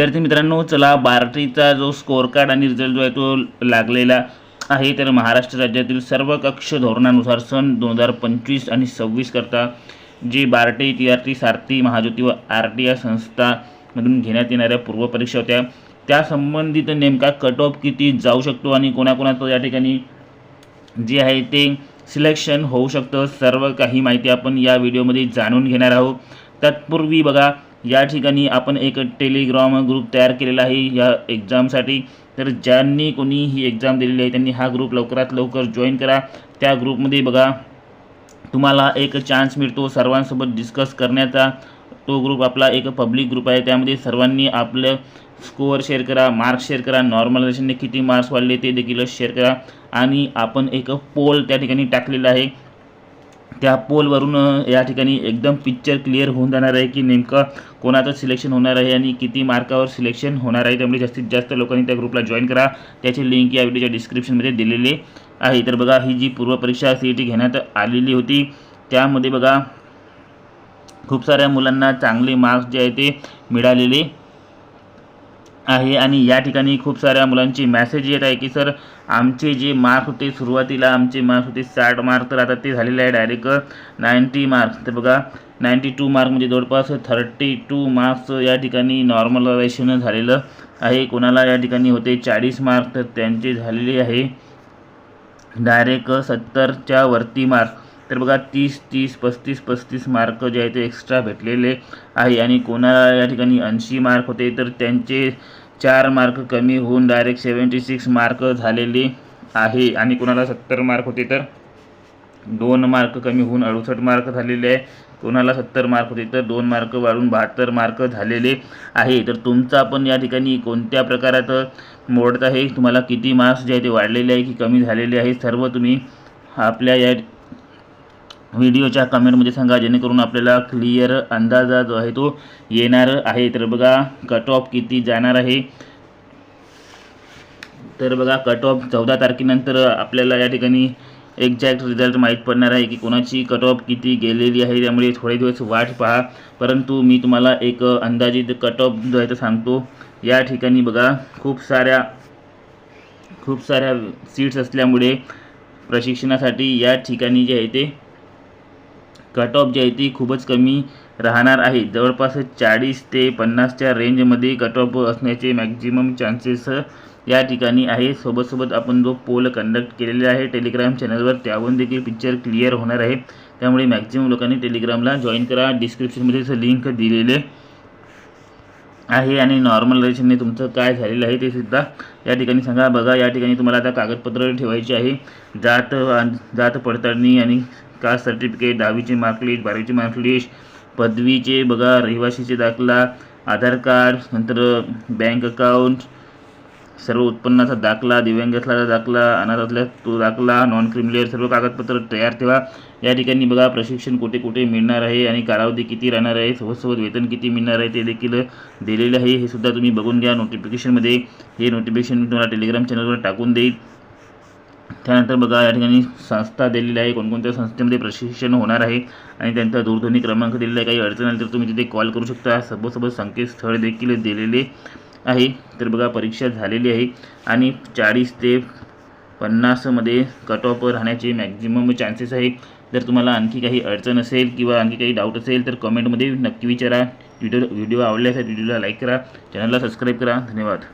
विद्यार्थी मित्रांनो चला बार्टीचा जो स्कोअर कार्ड आणि रिझल्ट जो आहे तो लागलेला आहे तर महाराष्ट्र राज्यातील सर्व कक्ष धोरणानुसार सन दोन हजार पंचवीस आणि सव्वीस करता जी BARTI T R T Sarthi Mahajyoti व आर टी या संस्थामधून घेण्यात येणाऱ्या पूर्वपरीक्षा होत्या. त्या संबंधित नेमका कट ऑफ किती जाऊ शकतो आणि कोणाकोणाचं या ठिकाणी जे आहे ते सिलेक्शन होऊ शकतं सर्व काही माहिती आपण या व्हिडिओमध्ये जाणून घेणार आहोत. तत्पूर्वी बघा या ठिकाणी आपण एक टेलिग्राम ग्रुप तयार केलेला आहे या एक्झामसाठी तर ज्यांनी कोणी ही एक्झाम दिलेली आहे त्यांनी हा ग्रुप लवकरात लवकर जॉईन करा. त्या ग्रुपमध्ये बघा तुम्हाला एक चान्स मिळतो सर्वांसोबत डिस्कस करण्याचा. तो ग्रुप आपला एक पब्लिक ग्रुप आहे. त्यामध्ये सर्वांनी आपलं स्कोअर शेअर करा मार्क्स शेअर करा. नॉर्मलायझेशनने किती मार्क्स वाढले ते देखील शेअर करा. आणि आपण एक पोल त्या ठिकाणी टाकलेला आहे. त्या पोलवरून या ठिकाणी एकदम पिक्चर क्लिअर होऊन जाणार आहे की नेमकं कोणाचं सिलेक्शन होणार आहे आणि किती मार्कावर सिलेक्शन होणार आहे. त्यामुळे जास्तीत जास्त लोकांनी त्या ग्रुपला जॉईन करा. त्याची लिंक या व्हिडिओच्या डिस्क्रिप्शनमध्ये दिलेली आहे. तर बघा ही जी पूर्वपरीक्षा सी ई टी घेण्यात आलेली होती त्यामध्ये बघा खूप साऱ्या मुलांना चांगले मार्क्स जे आहे ते मिळालेले. आहे आणि या ठिकाणी खूप साऱ्या मुलांची मॅसेज येत आहे की सर आमचे जे मार्क होते सुरुवातीला आमचे मार्क्स होते साठ मार्क तर आता ते झालेले आहे डायरेक्ट नाईंटी मार्क्स तर बघा नाईंटी टू मार्क म्हणजे जवळपास थर्टी टू मार्क्स या ठिकाणी नॉर्मलायझेशन झालेलं आहे. कोणाला या ठिकाणी होते चाळीस मार्क तर त्यांचे झालेले आहे. डायरेक्ट सत्तरच्या वरती मार्क तर बघा तीस तीस पस्तीस पस्तीस मार्क जे आहे ते एक्स्ट्रा भेटलेले आहे. आणि कोणाला या ठिकाणी ऐंशी मार्क होते तर त्यांचे चार मार्क कमी होऊन डायरेक्ट सेवन्टी सिक्स मार्क झालेले आहे. आणि कोणाला सत्तर मार्क होते तर दोन मार्क कमी होऊन अडुसष्ट मार्क झालेले आहे. कोणाला सत्तर मार्क होते तर दोन मार्क वाढून बहात्तर मार्क झालेले आहे. तर तुमचा पण या ठिकाणी कोणत्या प्रकारात मोडत आहे? तुम्हाला किती मार्क्स जे आहे ते वाढलेले आहे की कमी झालेले आहे? सर्व तुम्ही आपल्या या व्हिडिओच्या कमेंटमध्ये सांगा जेणेकरून आपल्याला क्लिअर अंदाजा जो आहे तो येणार आहे. तर बघा कट ऑफ किती जाणार आहे? तर बघा कट ऑफ चौदा तारखेनंतर आपल्याला या ठिकाणी एक्झॅक्ट रिझल्ट माहीत पडणार आहे की कोणाची कट ऑफ किती गेलेली आहे. त्यामुळे थोडे दिवस वाट पहा. परंतु मी तुम्हाला एक अंदाजित कट ऑफ जो आहे तो सांगतो. या ठिकाणी बघा खूप साऱ्या खूप साऱ्या सीट्स असल्यामुळे प्रशिक्षणासाठी या ठिकाणी जे आहे ते कट ऑफ जी आहे ती खूपच कमी राहणार आहे. जवळपास चाळीस ते पन्नासच्या रेंजमध्ये कट ऑफ असण्याचे मॅक्झिमम चान्सेस या ठिकाणी आहे. सोबतसोबत आपण जो पोल कंडक्ट केलेला आहे टेलिग्राम चॅनलवर त्यावरून देखील पिक्चर क्लिअर होणार आहे. त्यामुळे मॅक्झिमम लोकांनी टेलिग्रामला जॉईन करा. डिस्क्रिप्शनमध्ये लिंक दिलेले आहे आणि नॉर्मलायझेशनने तुमचं काय झालेलं आहे ते सुद्धा या ठिकाणी सांगा. बघा या ठिकाणी तुम्हाला आता कागदपत्र ठेवायचे आहे. जात जात पडताळणी आणि कास्ट सर्टिफिकेट दहावीची मार्कलिस्ट बारावीची मार्कलिस्ट पदवीचे बघा रहिवाशीचे दाखला आधार कार्ड नंतर बँक अकाउंट सर्व उत्पन्नाचा दाखला दिव्यांग असल्याचा दाखला अनाथ असल्यास तो दाखला नॉन क्रिमिलियर सर्व कागदपत्र तयार ठेवा. या ठिकाणी बघा प्रशिक्षण कुठे कुठे मिळणार आहे आणि कालावधी किती राहणार आहे सोबतसोबत वेतन किती मिळणार आहे ते देखील दिलेलं आहे. हे सुद्धा तुम्ही बघून घ्या नोटिफिकेशनमध्ये हे नोटिफिकेशन मी तुम्हाला टेलिग्राम चॅनलवर टाकून देईल. त्यानंतर बघा या ठिकाणी संस्था दिलेली आहे. कोणकोणत्या संस्थेमध्ये प्रशिक्षण होणार आहे आणि त्यांचा दूरध्वनी क्रमांक दिलेला आहे. काही अडचण आली तर तुम्ही तिथे कॉल करू शकता. सोबत संकेतस्थळ देखील दिलेले आहे. तर बघा परीक्षा झालेली आहे. आणि चाळीस ते पन्नासमध्ये कट ऑफ राहण्याचे मॅक्झिमम चान्सेस आहे. जर तुम्हाला आणखी काही अडचण असेल किंवा आणखी काही डाऊट असेल तर कमेंटमध्ये नक्की विचारा. व्हिडिओ व्हिडिओ आवडल्यास व्हिडिओला लाईक करा. चॅनलला सबस्क्राईब करा. धन्यवाद.